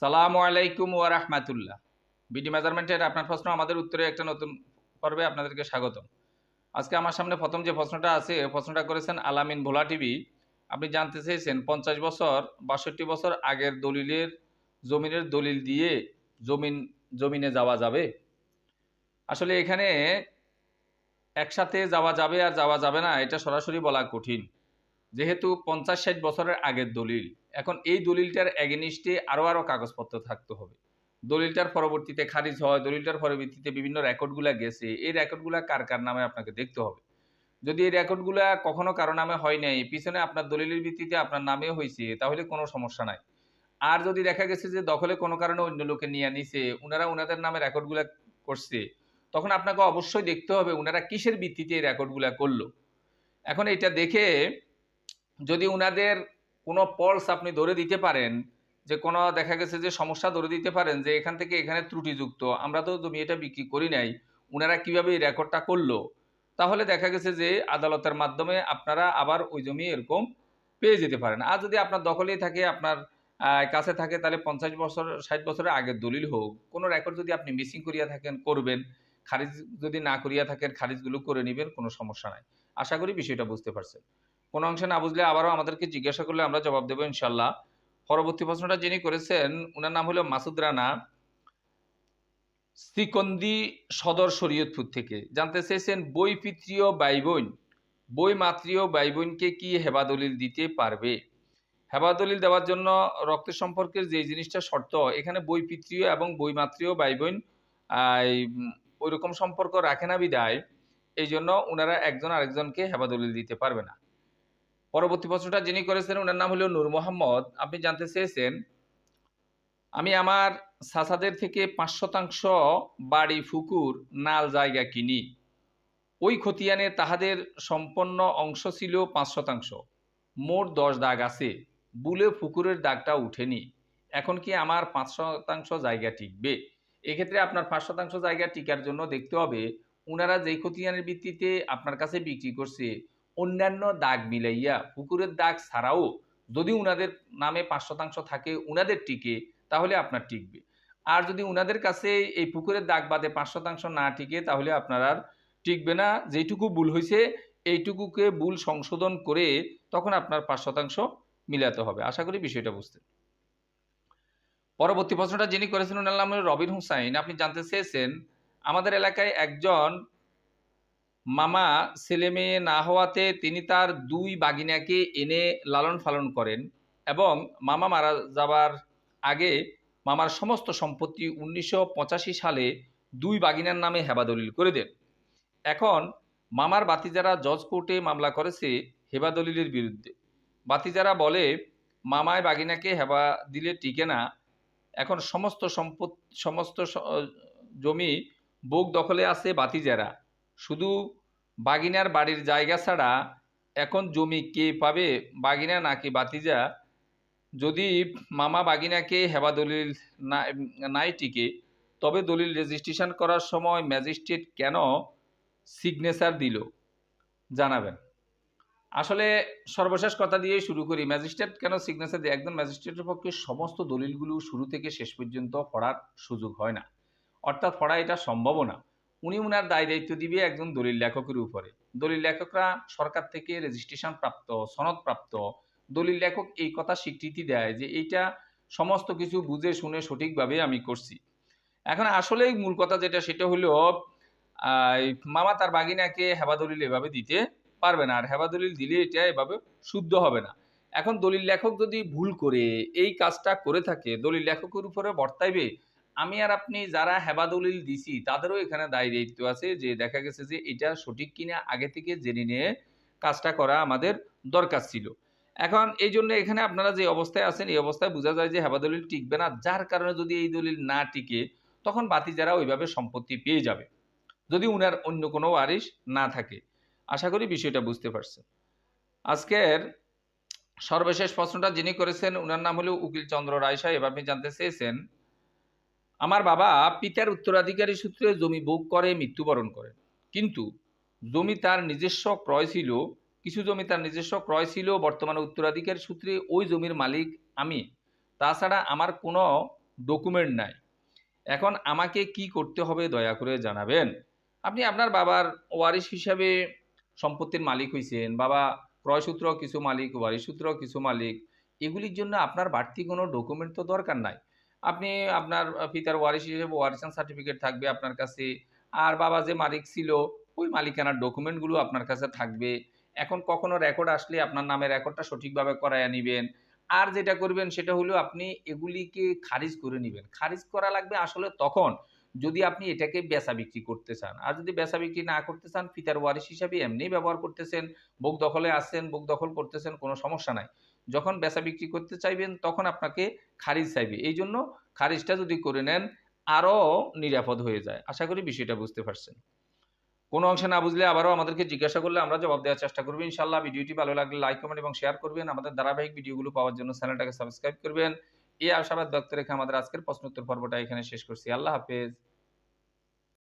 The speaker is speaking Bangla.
সালামু আলাইকুম রাহমাতুল্লাহ। বিডি মেজারমেন্টের আপনার প্রশ্ন, আমাদের উত্তরে একটা নতুন পর্বে আপনাদেরকে স্বাগতম। আজকে আমার সামনে প্রথম যে প্রশ্নটা আছে প্রশ্নটা করেছেন আলামিন ভোলা টিভি। আপনি জানতে চেয়েছেন, পঞ্চাশ বছর, বাষট্টি বছর আগের দলিলের, জমিনের দলিল দিয়ে জমিন, জমিনে যাওয়া যাবে? আসলে এখানে একসাথে যাওয়া যাবে আর যাওয়া যাবে না, এটা সরাসরি বলা কঠিন। যেহেতু পঞ্চাশ ষাট বছরের আগের দলিল, এখন এই দলিলটার এগেনিস্টে আরও আরও কাগজপত্র থাকতে হবে। দলিলটার পরবর্তীতে খারিজ হয়, দলিলটার পরবর্তীতে বিভিন্ন রেকর্ডগুলা গেছে, এই রেকর্ডগুলা কার কার নামে আপনাকে দেখতে হবে। যদি এই রেকর্ডগুলা কখনো কারও নামে হয় নাই, পিছনে আপনার দলিলের ভিত্তিতে আপনার নামে হয়েছে, তাহলে কোনো সমস্যা নাই। আর যদি দেখা গেছে যে দখলে কোনো কারণে অন্য লোকে নিয়ে নিছে ওনারা ওনাদের নামে রেকর্ডগুলা করছে, তখন আপনাকে অবশ্যই দেখতে হবে ওনারা কিসের ভিত্তিতে এই রেকর্ডগুলা করল। এখন এটা দেখে যদি উনাদের কোনো পলস আপনি ধরে দিতে পারেন, যে কোনো দেখা গেছে যে সমস্যা ধরে দিতে পারেন, যে এখান থেকে এখানে ত্রুটিযুক্ত, আমরা তো জমি এটা বিক্রি করি নাই, উনারা কীভাবে এই রেকর্ডটা করল? তাহলে দেখা গেছে যে আদালতের মাধ্যমে আপনারা আবার ওই জমি এরকম পেয়ে যেতে পারেন। আর যদি আপনার দখলেই থাকে, আপনার কাছে থাকে, তাহলে পঞ্চাশ বছর, ষাট বছরের আগের দলিল হোক, কোনো রেকর্ড যদি আপনি মিসিং করিয়া থাকেন, করবেন, খারিজ যদি না করিয়া থাকেন, খারিজগুলো করে নেবেন, কোনো সমস্যা নাই। আশা করি বিষয়টা বুঝতে পারছেন। কোনো অংশে না বুঝলে আবারও আমাদেরকে জিজ্ঞাসা করলে আমরা জবাব দেবো ইনশাল্লাহ। পরবর্তী প্রশ্নটা যিনি করেছেন ওনার নাম হলো মাসুদ রানা শ্রীকন্দি সদর শরীয়তপুর থেকে। জানতে চেয়েছেন, বই পিতৃয় বাই বোন, বই মাতৃয় বাই বোনকে কি হেবা দলিল দিতে পারবে? হেবা দলিল দেওয়ার জন্য রক্ত সম্পর্কের যে জিনিসটা শর্ত, এখানে বই পিতৃয় এবং বই মাতৃয় বাই বোন ওই রকম সম্পর্ক রাখে না বিদায় এই জন্য ওনারা একজন আরেকজনকে হেবা দলিল দিতে পারবে না। পরবর্তী প্রশ্নটা যিনি করেছেন ওনার নাম হলো নূর মোহাম্মদ। আপনি জানতে চেয়েছেন, আমি আমার সাসাদের থেকে পাঁচ শতাংশ বাড়ি, ফুকুর, নাল জায়গা কিনি। ওই খতিয়ানে তাহাদের সম্পন্ন অংশ ছিল পাঁচ শতাংশ। মোট দশ দাগ আছে। বুলে ফুকুরের দাগটা উঠেনি। এখন কি আমার পাঁচ শতাংশ জায়গা টিকবে? এক্ষেত্রে আপনার পাঁচ শতাংশ জায়গা টিকার জন্য দেখতে হবে ওনারা যেই খতিয়ানের ভিত্তিতে আপনার কাছে বিক্রি করছে অন্যান্য দাগ মিলাইয়া পুকুরের দাগ ছাড়াও যদি উনাদের নামে পাঁচ শতাংশ থাকে, উনাদের টিকে, তাহলে আপনার টিকবে। আর যদি উনাদের কাছে এই পুকুরের দাগ বাদে পাঁচ শতাংশ না টিকে, তাহলে আপনার আর টিকবে না। যেটুকু ভুল হয়েছে এইটুকুকে ভুল সংশোধন করে তখন আপনার পাঁচ শতাংশ মিলাতে হবে। আশা করি বিষয়টা বুঝতে পরবর্তী প্রশ্নটা যিনি করেছেন ওনার নাম রবিন হুসাইন। আপনি জানতে চেয়েছেন, আমাদের এলাকায় একজন মামা ছেলে মেয়ে না হওয়াতে তিনি তার দুই বাগিনাকে এনে লালন পালন করেন এবং মামা মারা যাবার আগে মামার সমস্ত সম্পত্তি উনিশশো পঁচাশি সালে দুই বাগিনার নামে হেবাদলিল করে দেন। এখন মামার বাতিজারা জজ কোর্টে মামলা করেছে হেবাদলিলের বিরুদ্ধে। বাতিজারা বলে মামায় বাগিনাকে হেবা দিলে টিকে না। এখন সমস্ত সম্পদ, সমস্ত জমি বোক দখলে আছে বাতিজারা। শুধু বাগিনার বাড়ির জায়গা ছাড়া এখন জমি কে পাবে, বাগিনা নাকি বাতিজা যদি মামা বাগিনাকে হেবা দলিল নাই টিকে, তবে দলিল রেজিস্ট্রেশন করার সময় ম্যাজিস্ট্রেট কেন সিগনেচার দিল? জানাবেন। আসলে সর্বশেষ কথা দিয়ে শুরু করি। ম্যাজিস্ট্রেট কেন সিগনেচার দিয়ে? একজন ম্যাজিস্ট্রেটের পক্ষে সমস্ত দলিলগুলো শুরু থেকে শেষ পর্যন্ত পড়ার সুযোগ হয় না। অর্থাৎ পড়া এটা সম্ভবও না। উনি উনার দায় দায়িত্ব দিবে একজন দলিল লেখকের উপরে। দলিল লেখকরা সরকার থেকে রেজিস্ট্রেশন প্রাপ্ত, সনদ প্রাপ্ত। দলিল লেখক এই কথা স্বীকৃতি দেয় যে এইটা সমস্ত কিছু বুঝে শুনে সঠিকভাবে আমি করছি। এখন আসলেই মূল কথা যেটা, সেটা হলো মামা তার বাগিনাকে হেবা দলিল এভাবে দিতে পারবে না। আর হেবা দলিল দিলে এটা এভাবে শুদ্ধ হবে না। এখন দলিল লেখক যদি ভুল করে, এই কাজটা করে থাকে, দলিল লেখকের উপরে বর্তাইবে আমি আর আপনি যারা হেবা দলিল দিছি, তাদেরও এখানে দায় দায়িত্ব আছে যে দেখা গেছে যে এটা সঠিক কিনা আগে থেকে জেনে নিয়ে কাজটা করা আমাদের দরকার ছিল। এখন এই জন্য এখানে আপনারা যে অবস্থায় আছেন, এই অবস্থায় বোঝা যায় যে হেবাদলিল টিকবে না। যার কারণে যদি এই দলিল না টিকে, তখন বাতি যারা ওইভাবে সম্পত্তি পেয়ে যাবে। যদি উনার অন্য কোনো ওয়ারিশ না থাকে। আশা করি বিষয়টা বুঝতে পারছেন। আজকের সর্বশেষ প্রশ্নটা যিনি করেছেন, উনার নাম হলো উকিল চন্দ্র রায় সাহেব আপনি জানতে চেয়েছেন আমার বাবা পিতার উত্তরাধিকারী সূত্রে জমি ভোগ করে, মৃত্যুবরণ করেন কিন্তু জমি তার নিজস্ব ক্রয় ছিল, কিছু জমি তার নিজস্ব ক্রয় ছিল, বর্তমানে উত্তরাধিকারী সূত্রে ওই জমির মালিক আমি। তাছাড়া আমার কোনো ডকুমেন্ট নাই। এখন আমাকে কি করতে হবে দয়া করে জানাবেন। আপনি আপনার বাবার ওয়ারিশ হিসাবে সম্পত্তির মালিক হয়েছেন বাবা ক্রয়সূত্র কিছু মালিক, ওয়ারিশ সূত্র কিছু মালিক, এগুলির জন্য আপনার বাড়তি কোনো ডকুমেন্ট তো দরকার নাই। আপনি আপনার পিতার ওয়ারিশ হিসেবে ওয়ারিশান সার্টিফিকেট থাকবে আপনার কাছে। আর বাবা যে মালিক ছিল, ওই মালিকানার ডকুমেন্টগুলো আপনার কাছে থাকবে। এখন কখনো রেকর্ড আসলে আপনার নামে রেকর্ডটা সঠিকভাবে করাইয়া নেবেন। আর যেটা করবেন সেটা হলো আপনি এগুলিকে খারিজ করে নেবেন। খারিজ করা লাগবে আসলে তখন, যদি আপনি এটাকে বেচা বিক্রি করতে চান। আর যদি বেচা বিক্রি না করতে চান ফিতার ওয়ারিশ হিসাবে এমনি ব্যবহার করতেছেন। বুক দখলে আসছেন বুক দখল করতেছেন, কোনো সমস্যা নাই। যখন বেচা বিক্রি করতে চাইবেন, তখন আপনাকে খারিজ চাইবে। এই জন্য খারিজটা যদি করে নেন আরও নিরাপদ হয়ে যায়। আশা করি বিষয়টা বুঝতে পারছেন। কোনো অংশে না বুঝলে আবারও আমাদেরকে জিজ্ঞাসা করলে আমরা জবাব দেওয়ার চেষ্টা করব। ইনশাল্লাহ ভিডিওটি ভালো লাগলে লাইক, কমেন্ট এবং শেয়ার করবেন। আমাদের ধারাবাহিক ভিডিওগুলো পাওয়ার জন্য চ্যানেলটাকে সাবস্ক্রাইব করবেন। এই আশাবাদ ব্যক্ত রেখে আমাদের আজকের প্রশ্নোত্তর পর্বটা এখানে শেষ করছি। আল্লাহ হাফেজ।